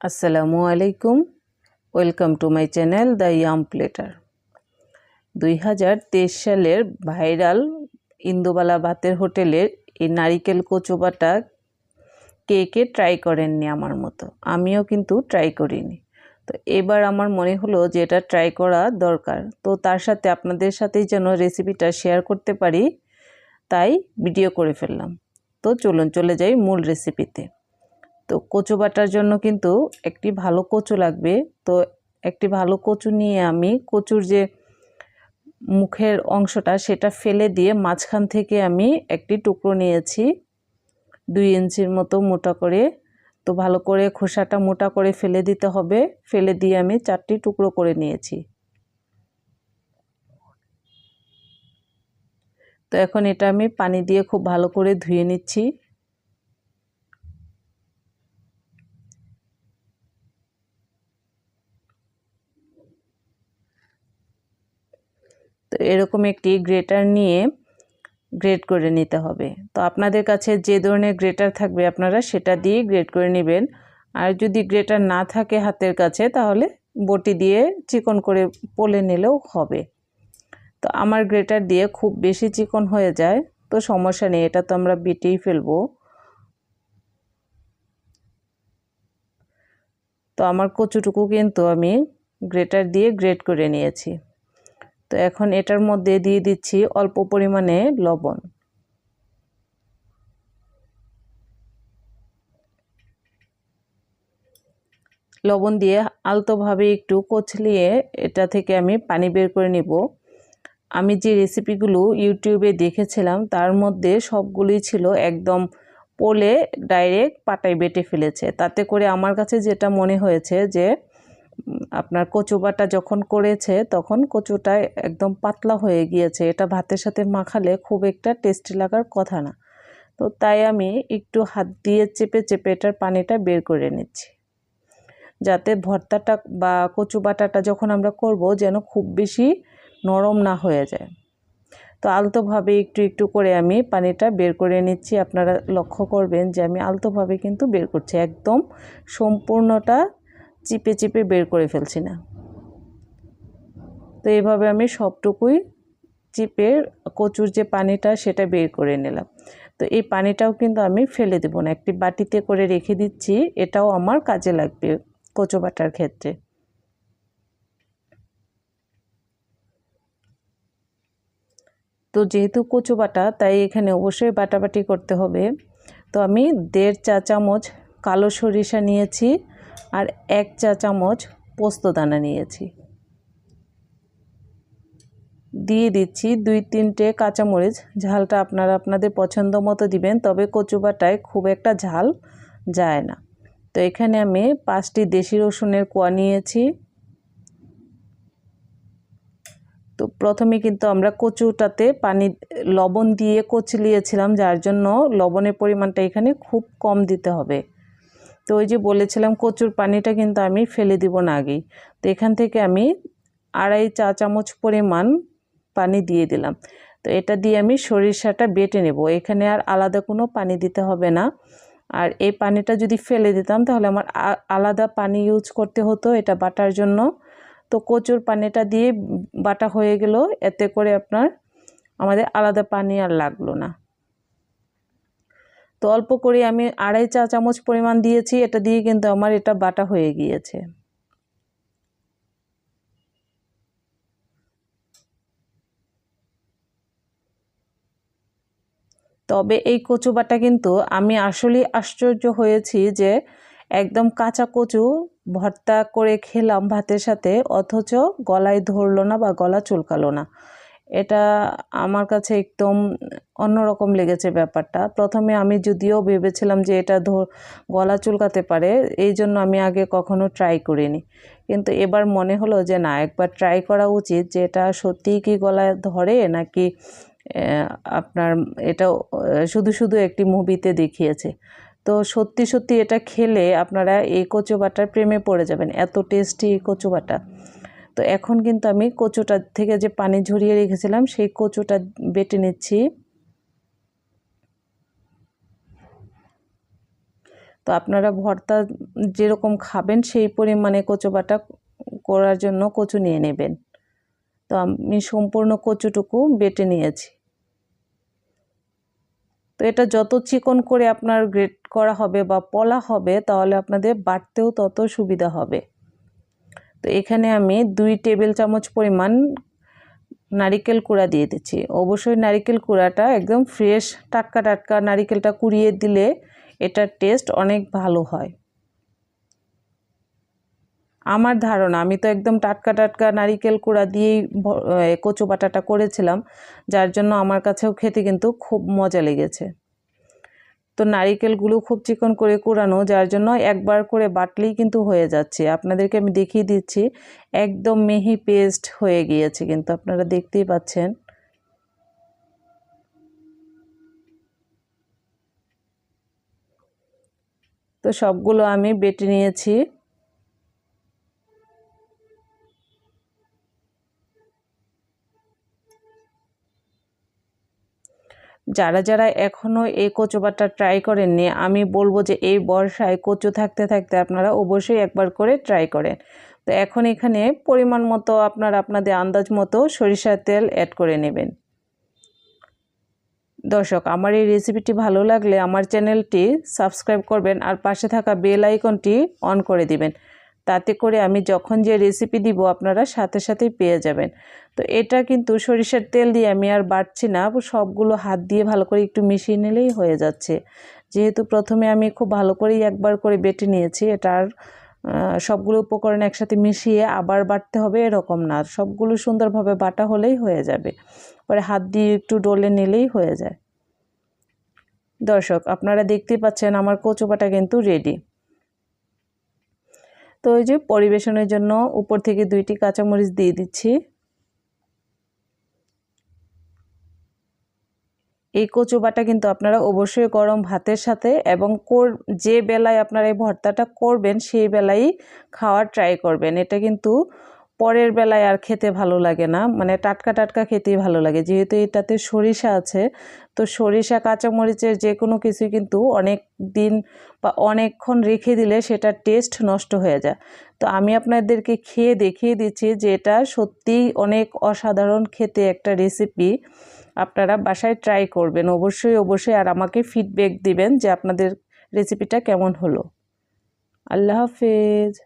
আসসালামু আলাইকুম। Welcome to my channel the Yum Platter. দুই হাজার তেইশ সালের ভাইরাল ইন্দুবালা ভাতের হোটেলের এই নারিকেল কচুবাটা কে কে ট্রাই করেননি আমার মতো? আমিও কিন্তু ট্রাই করিনি। তো এবার আমার মনে হলো যে এটা ট্রাই করা দরকার। তো তার সাথে আপনাদের সাথেই যেন রেসিপিটা শেয়ার করতে পারি, তাই ভিডিও করে ফেললাম। তো চলুন চলে যাই মূল রেসিপিতে। তো কচু বাটার জন্য কিন্তু একটি ভালো কচু লাগবে। তো একটি ভালো কচু নিয়ে আমি কচুর যে মুখের অংশটা সেটা ফেলে দিয়ে মাঝখান থেকে আমি একটি টুকরো নিয়েছি দুই ইঞ্চির মতো মোটা করে। তো ভালো করে খোসাটা মোটা করে ফেলে দিতে হবে। ফেলে দিয়ে আমি চারটি টুকরো করে নিয়েছি। তো এখন এটা আমি পানি দিয়ে খুব ভালো করে ধুয়ে নিচ্ছি। তো এরকম একটি গ্রেটার নিয়ে গ্রেড করে নিতে হবে। তো আপনাদের কাছে যে ধরনের গ্রেটার থাকবে আপনারা সেটা দিয়ে গ্রেড করে নেবেন। আর যদি গ্রেটার না থাকে হাতের কাছে, তাহলে বটি দিয়ে চিকন করে পলে নিলেও হবে। তো আমার গ্রেটার দিয়ে খুব বেশি চিকন হয়ে যায়, তো সমস্যা নেই, এটা তো আমরা বেটেই ফেলব। তো আমার কচুটুকু কিন্তু আমি গ্রেটার দিয়ে গ্রেড করে নিয়েছি। তো এখন এটার মধ্যে দিয়ে দিচ্ছি অল্প পরিমাণে লবণ। লবণ দিয়ে আলতোভাবে একটু কচলিয়ে এটা থেকে আমি পানি বের করে নিব। আমি যে রেসিপিগুলো ইউটিউবে দেখেছিলাম, তার মধ্যে সবগুলোই ছিল একদম পোলে ডাইরেক্ট পাটায় বেটে ফেলেছে। তাতে করে আমার কাছে যেটা মনে হয়েছে যে আপনার কচু বাটা যখন করেছে, তখন কচুটা একদম পাতলা হয়ে গিয়েছে। এটা ভাতের সাথে মাখালে খুব একটা টেস্টি লাগার কথা না। তো তাই আমি একটু হাত দিয়ে চেপে চেপে এটার পানিটা বের করে নিচ্ছি। যাতে ভর্তাটা বা কচু বাটাটা যখন আমরা করব যেন খুব বেশি নরম না হয়ে যায়। তো আলতোভাবে একটু একটু করে আমি পানিটা বের করে নিচ্ছি। আপনারা লক্ষ্য করবেন যে আমি আলতোভাবে কিন্তু বের করছি। একদম সম্পূর্ণটা চিপে চিপে বের করে ফেলছি না। তো এভাবে আমি সবটুকুই চিপে কচুর যে পানিটা সেটা বের করে নিলাম। তো এই পানিটাও কিন্তু আমি ফেলে দেবো না, একটি বাটিতে করে রেখে দিচ্ছি, এটাও আমার কাজে লাগবে কচু বাটার ক্ষেত্রে। তো যেহেতু কচু বাটা, তাই এখানে অবশ্যই বাটাবাটি করতে হবে। তো আমি দেড় চা চামচ কালো সরিষা নিয়েছি আর এক চা চামচ পোস্তদানা নিয়েছি। দিয়ে দিচ্ছি দুই তিনটে কাঁচামরিচ। ঝালটা আপনারা আপনাদের পছন্দ মতো দিবেন, তবে কচু বাটায় খুব একটা ঝাল যায় না। তো এখানে আমি পাঁচটি দেশি রসুনের কোয়া নিয়েছি। তো প্রথমে কিন্তু আমরা কচুটাতে পানি, লবণ দিয়ে কচলিয়েছিলাম, যার জন্য লবণের পরিমাণটা এখানে খুব কম দিতে হবে। তো ওই যে বলেছিলাম কচুর পানিটা কিন্তু আমি ফেলে দিব না আগেই। তো এখান থেকে আমি আড়াই চা চামচ পরিমাণ পানি দিয়ে দিলাম। তো এটা দিয়ে আমি সরিষাটা বেটে নেব। এখানে আর আলাদা কোনো পানি দিতে হবে না। আর এই পানিটা যদি ফেলে দিতাম তাহলে আমার আলাদা পানি ইউজ করতে হতো এটা বাটার জন্য। তো কচুর পানিটা দিয়ে বাটা হয়ে গেল। এতে করে আপনার আমাদের আলাদা পানি আর লাগল না। তো অল্প করে আমি আড়াই চা চামচ পরিমাণ দিয়েছি, এটা দিয়ে কিন্তু আমার এটা বাটা হয়ে গিয়েছে। তবে এই কচু বাটা কিন্তু আমি আসলেই আশ্চর্য হয়েছি যে একদম কাঁচা কচু ভর্তা করে খেলাম ভাতের সাথে, অথচ গলায় ধরলো না বা গলা চুলকালো না। এটা আমার কাছে একদম অন্যরকম লেগেছে ব্যাপারটা। প্রথমে আমি যদিও ভেবেছিলাম যে এটা ধর গলা চুলকাতে পারে, এই জন্য আমি আগে কখনো ট্রাই করিনি। কিন্তু এবার মনে হলো যে না, একবার ট্রাই করা উচিত যে এটা সত্যিই কি গলায় ধরে নাকি আপনার এটা শুধু শুধু একটি মুভিতে দেখিয়েছে। তো সত্যি সত্যি এটা খেলে আপনারা এই কচুবাটার প্রেমে পড়ে যাবেন, এত টেস্টি কচু বাটা তো এখন কিন্তু আমি কচুটা থেকে যে পানি ঝরিয়ে রেখেছিলাম, সেই কচুটা বেটে নিচ্ছি। তো আপনারা ভর্তা যেরকম খাবেন, সেই পরিমাণে কচু বাটা করার জন্য কচু নিয়ে নেবেন। তো আমি সম্পূর্ণ কচুটুকু বেটে নিয়েছি। তো এটা যত চিকন করে আপনার গ্রেট করা হবে বা পলা হবে, তাহলে আপনাদের বাটতেও তত সুবিধা হবে। তো এখানে আমি দুই টেবিল চামচ পরিমাণ নারিকেল কুড়া দিয়ে দিচ্ছি। অবশ্যই নারিকেল কুড়াটা একদম ফ্রেশ, টাটকা টাটকা নারিকেলটা কুড়িয়ে দিলে এটার টেস্ট অনেক ভালো হয়। আমার ধারণা, আমি তো একদম টাটকা টাটকা নারিকেল কুড়া দিয়েই কচু বাটাটা করেছিলাম, যার জন্য আমার কাছেও খেতে কিন্তু খুব মজা লেগেছে। তো নারিকেলগুলো খুব চিকন করে কুড়ানো, যার জন্য একবার করে বাটলেই কিন্তু হয়ে যাচ্ছে। আপনাদেরকে আমি দেখিয়ে দিচ্ছি, একদম মিহি পেস্ট হয়ে গিয়েছে কিন্তু আপনারা দেখতেই পাচ্ছেন। তো সবগুলো আমি বেটে নিয়েছি। যারা যারা এখনও এই কচু বাটা ট্রাই করেননি, আমি বলব যে এই বর্ষায় কচু থাকতে থাকতে আপনারা অবশ্যই একবার করে ট্রাই করেন। তো এখন এখানে পরিমাণ মতো আপনারা, আপনাদের আন্দাজ মতো সরিষার তেল অ্যাড করে নেবেন। দর্শক, আমার এই রেসিপিটি ভালো লাগলে আমার চ্যানেলটি সাবস্ক্রাইব করবেন আর পাশে থাকা বেল আইকনটি অন করে দিবেন। তাতে করে আমি যখন যে রেসিপি দিব, আপনারা সাথে সাথেই পেয়ে যাবেন। তো এটা কিন্তু সরিষার তেল দিয়ে আমি আর বাটছি না সবগুলো হাত দিয়ে ভালো করে একটু মিশিয়ে নিলেই হয়ে যাচ্ছে। যেহেতু প্রথমে আমি খুব ভালো করেই একবার করে বেটে নিয়েছি এটার সবগুলো উপকরণ একসাথে মিশিয়ে আবার বাটতে হবে এরকম না সবগুলো সুন্দরভাবে বাটা হলেই হয়ে যাবে। পরে হাত দিয়ে একটু ডলে নিলেই হয়ে যায়। দর্শক, আপনারা দেখতেই পাচ্ছেন আমার কচু বাটা কিন্তু রেডি তো ওই যে পরিবেশনের জন্য উপর থেকে দুইটি কাঁচামরিচ দিয়ে দিচ্ছি। এই কচু বাটা কিন্তু আপনারা অবশ্যই গরম ভাতের সাথে এবং কর যে বেলায় আপনারা এই ভর্তাটা করবেন, সেই বেলায় খাওয়ার ট্রাই করবেন। এটা কিন্তু পরের বেলায় আর খেতে ভালো লাগে না। মানে টাটকা টাটকা খেতেই ভালো লাগে। যেহেতু এটাতে সরিষা আছে, তো সরিষা, কাঁচামরিচের যে কোনো কিছু কিন্তু অনেক দিন বা অনেকক্ষণ রেখে দিলে সেটার টেস্ট নষ্ট হয়ে যায়। তো আমি আপনাদেরকে খেয়ে দেখিয়ে দিচ্ছি যে এটা সত্যিই অনেক অসাধারণ খেতে একটা রেসিপি আপনারা বাসায় ট্রাই করবেন। অবশ্যই অবশ্যই আর আমাকে ফিডব্যাক দিবেন যে আপনাদের রেসিপিটা কেমন হলো। আল্লাহ হাফেজ।